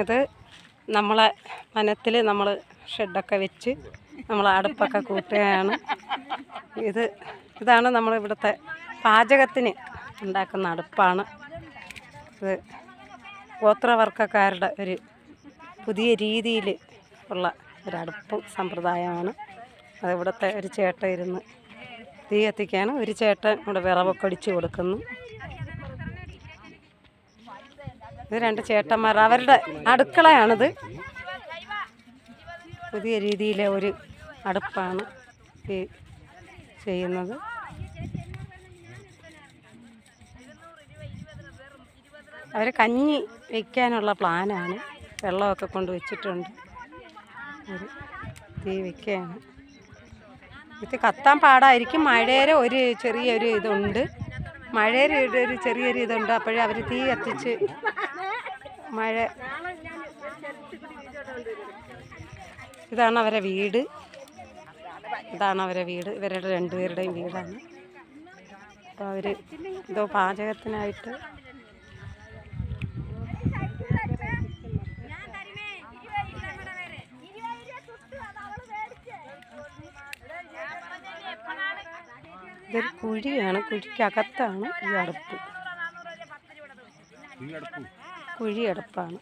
ഇത് നമ്മളെ വനത്തിൽ നമ്മൾ ഷെഡൊക്കെ വെച്ച് നമ്മൾ അടുപ്പൊക്കെ കൂട്ടുകയാണ്. ഇത് ഇതാണ് നമ്മൾ ഇവിടുത്തെ പാചകത്തിന് ഉണ്ടാക്കുന്ന അടുപ്പാണ്. ഇത് ഗോത്രവർഗക്കാരുടെ ഒരു പുതിയ രീതിയിൽ ഉള്ള ഒരു അടുപ്പ് സമ്പ്രദായമാണ്. അത് ഇവിടുത്തെ ഒരു ചേട്ട ഇരുന്ന് തീ കത്തിക്കാണ് ഒരു ചേട്ടൻ ഇവിടെ വിറവൊക്കെ അടിച്ചു കൊടുക്കുന്നു. ഇത് രണ്ട് ചേട്ടന്മാർ. അവരുടെ അടുക്കളയാണിത്. പുതിയ രീതിയിലെ ഒരു അടുപ്പാണ് ഈ ചെയ്യുന്നത്. അവർ കഞ്ഞി വയ്ക്കാനുള്ള പ്ലാനാണ്. വെള്ളമൊക്കെ കൊണ്ട് വെച്ചിട്ടുണ്ട്. തീ വയ്ക്കുകയാണ് ഇത് കത്താൻ പാടായിരിക്കും. മഴയുടെ ഒരു ചെറിയൊരു ഇതുണ്ട്. മഴയുടെ ഒരു ചെറിയൊരു ഇതുണ്ട്. അപ്പോഴേ അവർ തീ കത്തിച്ച് മഴ. ഇതാണ് അവരെ വീട്. ഇതാണ് അവരെ വീട്. ഇവരുടെ രണ്ടുപേരുടെയും വീടാണ്. അപ്പോൾ അവർ എന്തോ പാചകത്തിനായിട്ട് ഇതൊരു കുഴിയാണ്. കുഴിക്കകത്താണ് ഈ അടുപ്പ്. കുഴി അടുപ്പാണ്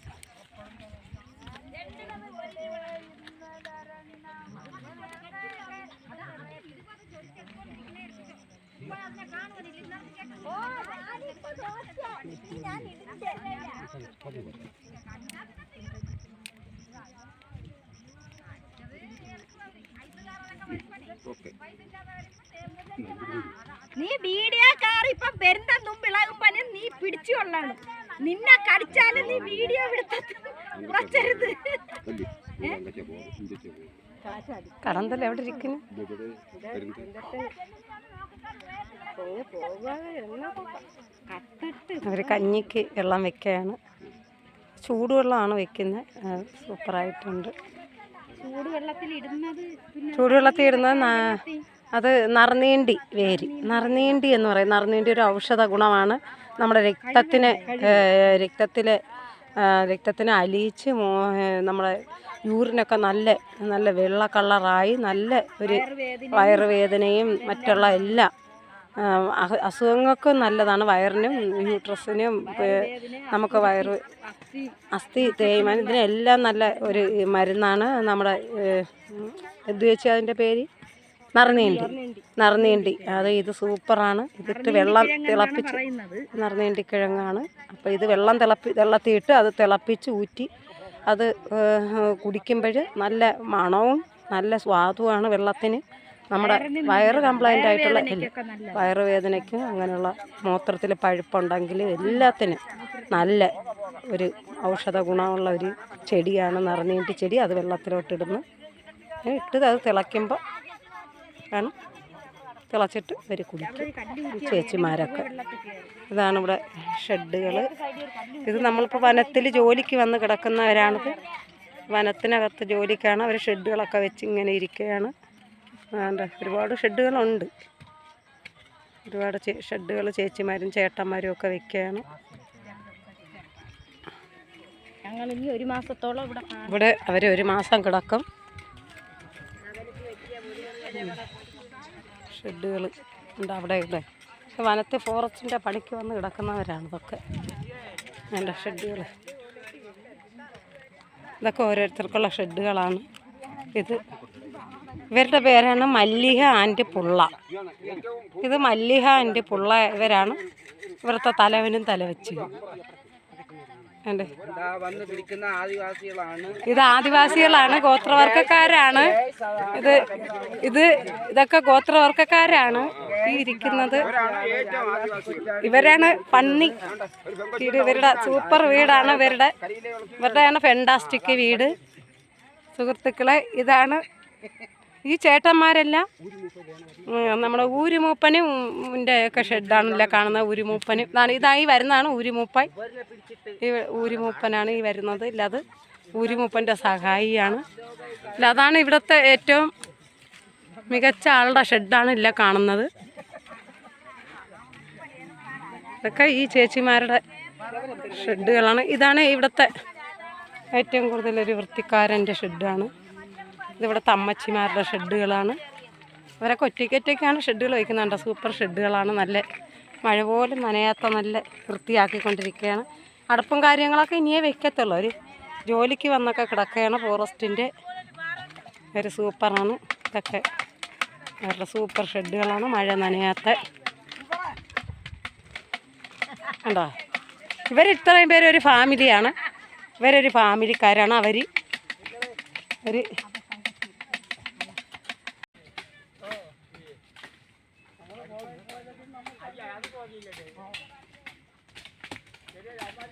നീ വീഡിയോ കാർ ഇപ്പൊ വരുന്ന മുമ്പ് ഇളകുമ്പോ നീ പിടിച്ചു കൊള്ളണം. നിന്നെ കടിച്ചാലും നീ വീഡിയോ വിടുത്തരുത് കടന്തൽ എവിടെ ഇരിക്കുന്നു? അവർ കഞ്ഞിക്ക് വെള്ളം വെക്കുകയാണ്. ചൂടുവെള്ളമാണ് വെക്കുന്നത്. സൂപ്പറായിട്ടുണ്ട്. ചൂടുവെള്ളത്തിൽ ഇടുന്നത് ചൂടുവെള്ളത്തിൽ ഇടുന്നത് അത് നറുനീണ്ടി വേരി. നറുനീണ്ടി എന്ന് പറയും. നറുനീണ്ടി ഒരു ഔഷധ ഗുണമാണ്. നമ്മുടെ രക്തത്തിന് രക്തത്തിലെ രക്തത്തിനെ അലിയിച്ച് നമ്മുടെ യൂറിനൊക്കെ നല്ല നല്ല വെള്ള കളറായി നല്ല ഒരു വയറുവേദനയും മറ്റുള്ള എല്ലാ അസുഖങ്ങൾക്കും നല്ലതാണ്. വയറിനും യൂട്രസിനും നമുക്ക് വയറ് അസ്ഥി തേയ്മാനം ഇതിനെല്ലാം നല്ല ഒരു മരുന്നാണ് നമ്മുടെ എന്ത് വെച്ചാൽ അതിന്റെ പേര്? നറുനീണ്ടി. നിറഞ്ഞേണ്ടി അത് ഇത് സൂപ്പറാണ്. ഇതിട്ട് വെള്ളം തിളപ്പിച്ച് നിറഞ്ഞേണ്ടി കിഴങ്ങാണ്. അപ്പോൾ ഇത് വെള്ളം തിളപ്പി വെള്ളത്തിയിട്ട് അത് തിളപ്പിച്ച് ഊറ്റി അത് കുടിക്കുമ്പോൾ നല്ല മണവും നല്ല സ്വാദുമാണ് വെള്ളത്തിന്. നമ്മുടെ വയറ് കംപ്ലൈന്റ് ആയിട്ടുള്ള വയറുവേദനയ്ക്കും അങ്ങനെയുള്ള മൂത്രത്തിൽ പഴുപ്പുണ്ടെങ്കിൽ എല്ലാത്തിനും നല്ല ഒരു ഔഷധ ഗുണമുള്ള ഒരു ചെടിയാണ് നിറഞ്ഞേണ്ടി ചെടി. അത് വെള്ളത്തിലോട്ടിടുന്നു. ഇട്ടത് അത് തിളയ്ക്കുമ്പോൾ ആണ് തിളച്ചിട്ട് അവർ കുടിക്കും ചേച്ചിമാരൊക്കെ. ഇതാണ് ഇവിടെ ഷെഡുകൾ ഇത് നമ്മളിപ്പോൾ വനത്തിൽ ജോലിക്ക് വന്ന് കിടക്കുന്നവരാണിത്. വനത്തിനകത്ത് ജോലിക്കാണ്. അവർ ഷെഡുകളൊക്കെ വെച്ച് ഇങ്ങനെ ഇരിക്കുകയാണ്. ആണ്ട് ഒരുപാട് ഷെഡുകളുണ്ട്. ഒരുപാട് ഷെഡുകൾ ചേച്ചിമാരും ചേട്ടന്മാരും ഒക്കെ വെക്കുകയാണ്. ഞങ്ങൾ ഇനി ഒരു മാസത്തോളം ഇവിടെ. ഇവിടെ അവർ ഒരു മാസം കിടക്കും. ഷെഡുകൾ ഉണ്ട് അവിടെ ഇവിടെ. പക്ഷെ വനത്തെ ഫോറസ്റ്റിന്റെ പണിക്ക് വന്ന് കിടക്കുന്നവരാണ് ഇതൊക്കെ. എന്റെ ഷെഡുകൾ ഇതൊക്കെ ഓരോരുത്തർക്കുള്ള ഷെഡുകളാണ്. ഇത് ഇവരുടെ പേരാണ് മല്ലിക ആൻഡ് പുള്ള. ഇത് മല്ലിക ആൻഡ് പുള്ള ഇവരാണ്. ഇവിടുത്തെ തലവനും തലവച്ചിയും. എന്റെ ഇതാ ആദിവാസികളാണ്. ഗോത്രവർഗക്കാരാണ്. ഇത് ഇത് ഇതൊക്കെ ഗോത്രവർഗക്കാരാണ് ഈ ഇരിക്കുന്നത്. ഇവരാണ് പന്നി വീട് ഇവരുടെ സൂപ്പർ വീടാണ് ഇവരുടെ. ഇവരുടെയാണ് ഫെൻഡാസ്റ്റിക് വീട്. സുഹൃത്തുക്കളെ ഇതാണ് ഈ ചേട്ടന്മാരെല്ലാം നമ്മുടെ ഊരുമൂപ്പനും ഒക്കെ ഷെഡാണല്ലോ കാണുന്നത് ഊരുമൂപ്പനും. ഇതാണ് ഇതായി വരുന്നതാണ് ഊരുമൂപ്പൻ ഈ ഊരുമൂപ്പനാണ് ഈ വരുന്നത്. ഇല്ല അത് ഊരുമൂപ്പന്റെ സഹായിയാണ്. ഇല്ല അതാണ് ഇവിടുത്തെ ഏറ്റവും മികച്ച ആളുടെ ഷെഡാണ് ഇല്ല കാണുന്നത്. ഇതൊക്കെ ഈ ചേച്ചിമാരുടെ ഷെഡുകളാണ്. ഇതാണ് ഇവിടുത്തെ ഏറ്റവും കൂടുതലൊരു വൃത്തിക്കാരന്റെ ഷെഡാണ്. ഇതിവിടെ തമ്മച്ചിമാരുടെ ഷെഡുകളാണ്. അവരൊക്കെ ഒറ്റയ്ക്കൊറ്റയ്ക്കാണ് ഷെഡുകൾ വയ്ക്കുന്നുണ്ട് സൂപ്പർ ഷെഡുകളാണ്. നല്ല മഴ പോലും നനയാത്ത നല്ല വൃത്തിയാക്കിക്കൊണ്ടിരിക്കുകയാണ്. അടുപ്പും കാര്യങ്ങളൊക്കെ ഇനിയേ വെക്കത്തുള്ളൂ. ഒരു ജോലിക്ക് വന്നൊക്കെ കിടക്കുകയാണ്. ഫോറസ്റ്റിന്റെ ഒരു സൂപ്പറാണ്. ഇതൊക്കെ അവരുടെ സൂപ്പർ ഷെഡുകളാണ്. മഴ നനയാത്ത. ഉണ്ടോ ഇവർ ഇത്രയും പേരൊരു ഫാമിലിയാണ്. ഇവരൊരു ഫാമിലിക്കാരാണ്. അവർ ഒരു đi là để ngon để đây là ba